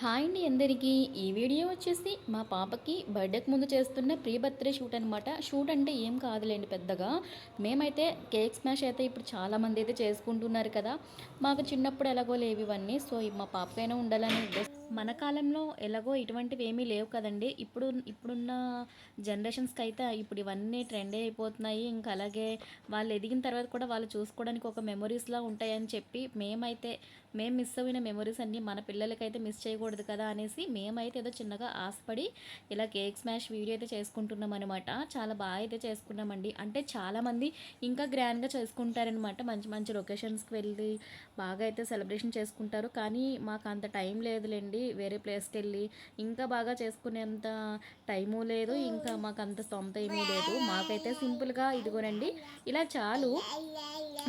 Hi అండి అందరికీ. ఈ వీడియో వచ్చేసి మా పాపకి బర్త్డేకి ముందు చేస్తున్న ప్రీ బర్త్డే షూట్ అనమాట షూట్ అంటే ఏం కాదులేండి పెద్దగా. మేమైతే కేక్ స్మాష్ అయితే ఇప్పుడు చాలామంది అయితే చేసుకుంటున్నారు కదా. మాకు చిన్నప్పుడు ఎలాగో లేవు ఇవన్నీ. సో మా పాపకైనా ఉండాలని ఉద్దేశం మన కాలంలో ఎలాగో ఇటువంటివి ఏమీ లేవు కదండి. ఇప్పుడు ఇప్పుడున్న జనరేషన్స్కి అయితే ఇప్పుడు ఇవన్నీ ట్రెండే అయిపోతున్నాయి. ఇంకా అలాగే వాళ్ళు ఎదిగిన తర్వాత కూడా వాళ్ళు చూసుకోవడానికి ఒక మెమొరీస్లా ఉంటాయని చెప్పి మేమైతే మేము మిస్ అయిన మెమొరీస్ అన్నీ మన పిల్లలకైతే మిస్ చేయకూడదు కదా అనేసి మేమైతే ఏదో చిన్నగా ఆశపడి ఇలా కేక్ స్మాష్ వీడియో అయితే చేసుకుంటున్నాం అనమాట చాలా బాగా అయితే చేసుకున్నామండి. అంటే చాలామంది ఇంకా గ్రాండ్గా చేసుకుంటారనమాట మంచి మంచి లొకేషన్స్కి వెళ్ళి బాగా అయితే సెలబ్రేషన్ చేసుకుంటారు. కానీ మాకు అంత టైం లేదులేండి. వేరే ప్లేస్కి వెళ్ళి ఇంకా బాగా చేసుకునేంత టైము లేదు. ఇంకా మాకు అంత సొంత ఏమీ లేదు. మాకైతే సింపుల్గా ఇదిగోనండి ఇలా చాలు.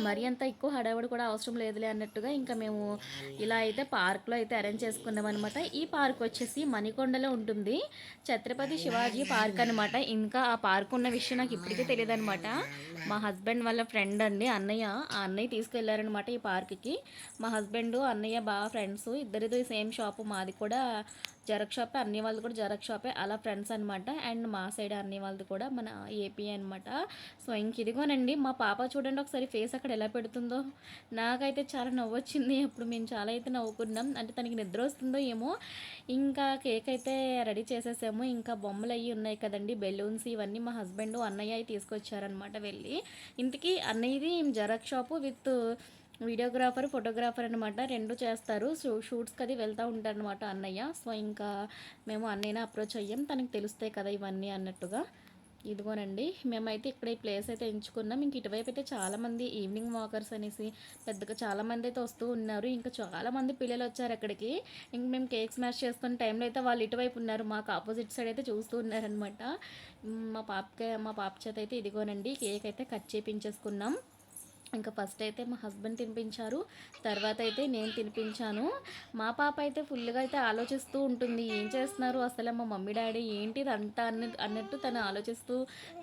మరి అంత ఎక్కువ హడావుడి కూడా అవసరం లేదులే అన్నట్టుగా ఇంకా మేము ఇలా అయితే పార్క్లో అయితే అరేంజ్ చేసుకున్నాం అనమాట ఈ పార్క్ వచ్చేసి మణికొండలో ఉంటుంది. ఛత్రపతి శివాజీ పార్క్ అనమాట ఇంకా ఆ పార్క్ ఉన్న విషయం నాకు ఇప్పటికీ తెలియదు అనమాట మా హస్బెండ్ వాళ్ళ ఫ్రెండ్ అండి అన్నయ్య. ఆ అన్నయ్య తీసుకెళ్ళారనమాట ఈ పార్క్కి. మా హస్బెండ్ అన్నయ్య బాగా ఫ్రెండ్స్ ఇద్దరిది సేమ్ షాపు మాది కూడా జెరాక్స్ షాపే అన్ని వాళ్ళది కూడా జెరాక్స్ షాపే అలా ఫ్రెండ్స్ అనమాట అండ్ మా సైడ్ అన్ని వాళ్ళది కూడా మన ఏపీ అనమాట సో ఇంక ఇదిగోనండి మా పాప చూడండి ఒకసారి ఫేస్ అక్కడ ఎలా పెడుతుందో. నాకైతే చాలా నవ్వు వచ్చింది. అప్పుడు మేము చాలా అయితే నవ్వుకున్నాం. అంటే తనకి నిద్ర వస్తుందో ఏమో. ఇంకా కేక్ అయితే రెడీ చేసేసాము. ఇంకా బొమ్మలు అవి ఉన్నాయి కదండి బెలూన్స్ ఇవన్నీ మా హస్బెండ్ అన్నయ్య తీసుకొచ్చారనమాట వెళ్ళి. ఇంతకీ అన్నయ్యది xerox shop with videographer photographer అనమాట రెండు చేస్తారు. షూ షూట్స్కి అది వెళ్తూ ఉంటారనమాట అన్నయ్య. సో ఇంకా మేము అన్నయ్యనే అప్రోచ్ అయ్యాం. తనకి తెలుస్తాయి కదా ఇవన్నీ అన్నట్టుగా. ఇదిగోనండి మేమైతే ఇక్కడ ఈ ప్లేస్ అయితే ఎంచుకున్నాం. ఇంక ఇటువైపు అయితే చాలామంది ఈవినింగ్ వాకర్స్ అనేసి పెద్దగా చాలామంది అయితే వస్తూ ఉన్నారు. ఇంకా చాలామంది పిల్లలు వచ్చారు అక్కడికి. ఇంక మేము కేక్ స్మాష్ చేస్తున్న టైంలో అయితే వాళ్ళు ఇటువైపు ఉన్నారు. మాకు ఆపోజిట్ సైడ్ అయితే చూస్తూ ఉన్నారనమాట మా పాపకి మా పాప చేత అయితే ఇదిగోనండి కేక్ అయితే కట్ చేపించేసుకున్నాం. ఇంకా ఫస్ట్ అయితే మా హస్బెండ్ తినిపించారు తర్వాత అయితే నేను తినిపించాను. మా పాప అయితే ఫుల్గా అయితే ఆలోచిస్తూ ఉంటుంది ఏం చేస్తున్నారు? అసలు మా మమ్మీ డాడీ ఏంటి అంతా అన్న అన్నట్టు తను ఆలోచిస్తూ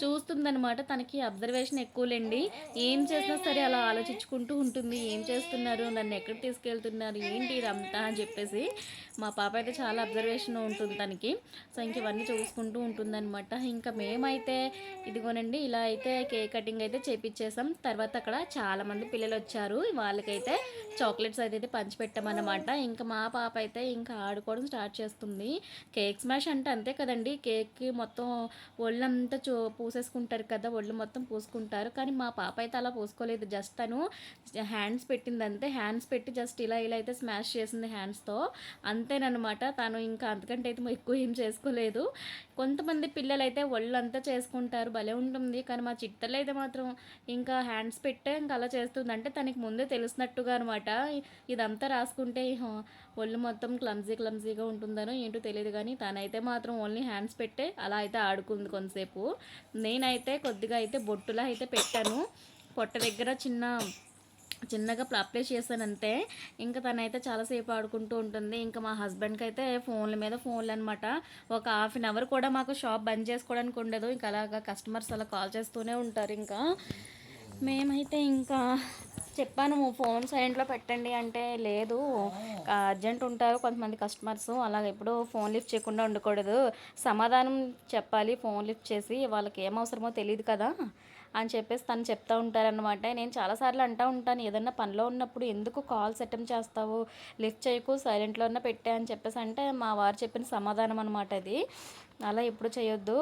చూస్తుందనమాట తనకి అబ్జర్వేషన్ ఎక్కువలేండి. ఏం చేసినా సరే అలా ఆలోచించుకుంటూ ఉంటుంది. ఏం చేస్తున్నారు? నన్ను ఎక్కడ తీసుకెళ్తున్నారు? ఏంటి ఇదంతా అని చెప్పేసి మా పాప అయితే చాలా అబ్జర్వేషన్ ఉంటుంది తనకి. సో ఇంక ఇవన్నీ చూసుకుంటూ ఉంటుందన్నమాట. ఇంకా మేమైతే ఇదిగోనండి ఇలా అయితే కేక్ కటింగ్ అయితే చేపించేసాం తర్వాత అక్కడ చాలామంది పిల్లలు వచ్చారు వాళ్ళకైతే చాక్లెట్స్ అయితే పంచిపెట్టామన్నమాట ఇంకా మా పాప అయితే ఇంకా ఆడుకోవడం స్టార్ట్ చేస్తుంది. కేక్ స్మాష్ అంటే అంతే కదండి. కేక్కి మొత్తం ఒళ్ళంతా చూ పూసేసుకుంటారు కదా ఒళ్ళు మొత్తం పూసుకుంటారు. కానీ మా పాప అయితే అలా పూసుకోలేదు. జస్ట్ తను హ్యాండ్స్ పెట్టింది అంతే. హ్యాండ్స్ పెట్టి జస్ట్ ఇలా ఇలా అయితే స్మాష్ చేసింది హ్యాండ్స్తో. అంతేనమాట తను ఇంకా అంతకంటే అయితే ఎక్కువ ఏం చేసుకోలేదు. కొంతమంది పిల్లలు అయితే ఒళ్ళంతా చేసుకుంటారు. భలే ఉంటుంది. కానీ మా చిట్టలు అయితే మాత్రం ఇంకా హ్యాండ్స్ పెట్టే ఇంకా అలా చేస్తుంది అంటే తనకి ముందే తెలిసినట్టుగా అనమాట ఇదంతా రాసుకుంటే ఒళ్ళు మొత్తం క్లమ్జీ క్లమ్జీగా ఉంటుందనో ఏంటో తెలియదు కానీ తనైతే మాత్రం ఓన్లీ హ్యాండ్స్ పెట్టే అలా అయితే ఆడుకుంది కొంతసేపు. నేనైతే కొద్దిగా అయితే బొట్టులా అయితే పెట్టాను. పొట్ట దగ్గర చిన్న చిన్నగా అప్లై చేశాను అంతే. ఇంకా తనైతే చాలాసేపు ఆడుకుంటూ ఉంటుంది. ఇంకా మా హస్బెండ్కి అయితే ఫోన్ల మీద ఫోన్లు అనమాట ఒక హాఫ్ అన్ అవర్ కూడా మాకు షాప్ బంద్ చేసుకోవడానికి ఉండదు. ఇంకా అలాగా కస్టమర్స్ అలా కాల్ చేస్తూనే ఉంటారు ఇంకా. మేమైతే ఇంకా చెప్పాను ఫోన్ సైలెంట్లో పెట్టండి. అంటే లేదు. అర్జెంట్ ఉంటారు కొంతమంది కస్టమర్స్. అలాగ ఎప్పుడు ఫోన్ లిఫ్ట్ చేయకుండా ఉండకూడదు. సమాధానం చెప్పాలి ఫోన్ లిఫ్ట్ చేసి వాళ్ళకి ఏం అవసరమో తెలియదు కదా. అని చెప్పేసి తను చెప్తా ఉంటారనమాట నేను చాలాసార్లు అంటూ ఉంటాను ఏదన్నా పనిలో ఉన్నప్పుడు ఎందుకు కాల్స్ అటెంప్ట్ చేస్తావు? లిఫ్ట్ చేయకు సైలెంట్లో ఉన్న పెట్టే అని చెప్పేసి అంటే మా వారు చెప్పిన సమాధానం అనమాట అది. అలా ఎప్పుడు చేయొద్దు.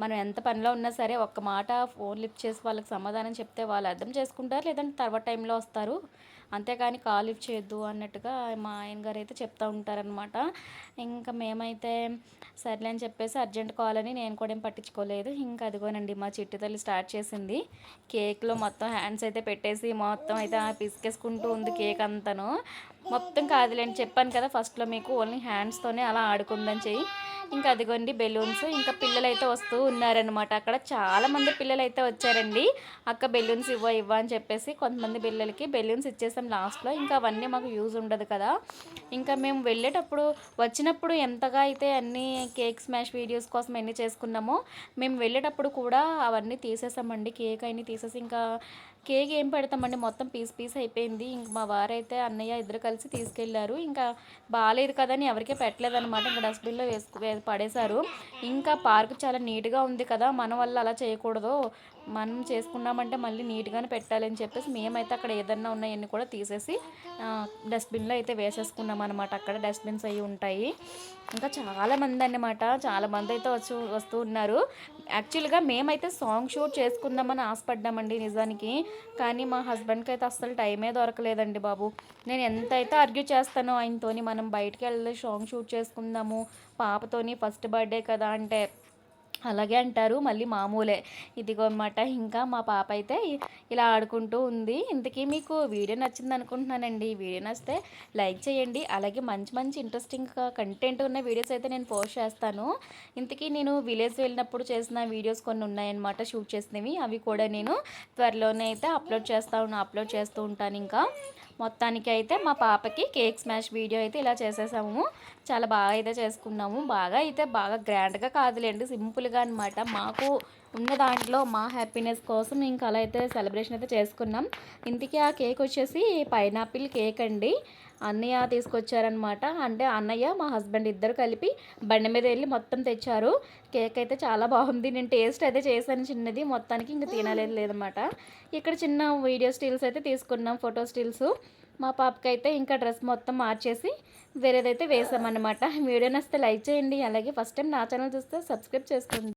మనం ఎంత పనిలో ఉన్నా సరే ఒక్క మాట ఫోన్ లిఫ్ట్ చేసి వాళ్ళకి సమాధానం చెప్తే వాళ్ళు అర్థం చేసుకుంటారు? లేదంటే తర్వాత టైంలో వస్తారు? అంతేకాని కాల్ లిఫ్ట్ చేయొద్దు అన్నట్టుగా మా ఆయన గారు అయితే చెప్తూ ఉంటారనమాట ఇంకా మేమైతే సర్లే అని చెప్పేసి అర్జెంట్ కాల్ అని నేను కూడా ఏం పట్టించుకోలేదు. ఇంకా అదిగోనండి మా చిట్టు తల్లి స్టార్ట్ చేసింది. కేక్లో మొత్తం హ్యాండ్స్ అయితే పెట్టేసి మొత్తం అయితే పిసికేసుకుంటూ ఉంది కేక్ అంతాను. మొత్తం కాదులేండి చెప్పాను కదా ఫస్ట్లో మీకు ఓన్లీ హ్యాండ్స్తోనే అలా ఆడుకుందని చెయ్యి ఇంకా అదిగోండి బెలూన్స్. ఇంకా పిల్లలు అయితే వస్తూ ఉన్నారనమాట అక్కడ చాలామంది పిల్లలు అయితే వచ్చారండి. అక్క బెలూన్స్ ఇవ్వ ఇవ్వ అని చెప్పేసి కొంతమంది పిల్లలకి బెలూన్స్ ఇచ్చేసాం లాస్ట్లో. ఇంకా అవన్నీ మాకు యూజ్ ఉండదు కదా. ఇంకా మేము వెళ్ళేటప్పుడు వచ్చినప్పుడు ఎంతగా అయితే అన్ని కేక్ స్మాష్ వీడియోస్ కోసం ఎన్ని చేసుకున్నామో మేము వెళ్ళేటప్పుడు కూడా అవన్నీ తీసేసామండి. కేక్ అన్ని తీసేసి ఇంకా కేక్ ఏం పెడతామండి? మొత్తం పీస్ పీస్ అయిపోయింది. ఇంక మా వారైతే అన్నయ్య ఇద్దరు కలిసి తీసుకెళ్ళారు ఇంకా బాగాలేదు కదని ఎవరికీ పెట్టలేదన్నమాట. ఇంకా డస్ట్బిన్లో వేసుకు పడేశారు. ఇంకా పార్క్ చాలా నీట్గా ఉంది కదా. మన వల్ల అలా చేయకూడదు. మనం చేసుకున్నామంటే మళ్ళీ నీట్గానే పెట్టాలని చెప్పేసి మేమైతే అక్కడ ఏదన్నా ఉన్నాయన్నీ కూడా తీసేసి డస్ట్బిన్లో అయితే వేసేసుకున్నాం అనమాట అక్కడ డస్ట్బిన్స్ అవి ఉంటాయి. ఇంకా చాలామంది అన్నమాట చాలా మంది అయితే వచ్చి వస్తూ ఉన్నారు. యాక్చువల్గా మేమైతే సాంగ్ షూట్ చేసుకుందామని ఆశపడ్డామండి నిజానికి. కానీ మా హస్బెండ్కి అయితే అస్సలు టైమే దొరకలేదండి బాబు. నేను ఎంత అయితే ఆర్గ్యూ చేస్తానో ఆయనతోని మనం బయటకు వెళ్ళి సాంగ్ షూట్ చేసుకుందాము పాపతోని ఫస్ట్ బర్త్డే కదా అంటే అలాగే అంటారు మళ్ళీ మామూలే. ఇదిగో అనమాట ఇంకా మా పాప అయితే ఇలా ఆడుకుంటూ ఉంది. ఇంతకీ మీకు వీడియో నచ్చింది అనుకుంటున్నానండి. వీడియో నచ్చితే లైక్ చేయండి. అలాగే మంచి మంచి ఇంట్రెస్టింగ్ కంటెంట్ ఉన్న వీడియోస్ అయితే నేను పోస్ట్ చేస్తాను. ఇంతకీ నేను విలేజ్ వెళ్ళినప్పుడు చేసిన వీడియోస్ కొన్ని ఉన్నాయన్నమాట షూట్ చేసినవి. అవి కూడా నేను త్వరలోనే అయితే అప్లోడ్ చేస్తా ఉన్నా అప్లోడ్ చేస్తూ ఉంటాను ఇంకా. మొత్తానికి అయితే మా పాపకి కేక్ స్మాష్ వీడియో అయితే ఇలా చేసేసాము. చాలా బాగా అయితే చేసుకున్నాము. బాగా అయితే బాగా గ్రాండ్గా కాదులేండి. సింపుల్గా అనమాట మాకు ఉన్న దాంట్లో మా హ్యాపీనెస్ కోసం ఇంకా అలా అయితే సెలబ్రేషన్ అయితే చేసుకున్నాం. ఇంతకీ ఆ కేక్ వచ్చేసి పైనాపిల్ కేక్ అండి. అన్నయ్య తీసుకొచ్చారనమాట అంటే అన్నయ్య మా హస్బెండ్ ఇద్దరు కలిపి బండి మీద వెళ్ళి మొత్తం తెచ్చారు. కేక్ అయితే చాలా బాగుంది. నేను టేస్ట్ అయితే చేశాను చిన్నది. మొత్తానికి ఇంకా తినలేదు లేదనమాట ఇక్కడ చిన్న వీడియో స్టిల్స్ అయితే తీసుకున్నాం ఫోటో స్టిల్స్ మా పాపకి అయితే ఇంకా డ్రెస్ మొత్తం మార్చేసి వేరేదైతే వేసామన్నమాట. వీడియో నచ్చితే లైక్ చేయండి. అలాగే ఫస్ట్ టైం నా ఛానల్ చూస్తే సబ్స్క్రైబ్ చేసుకోండి.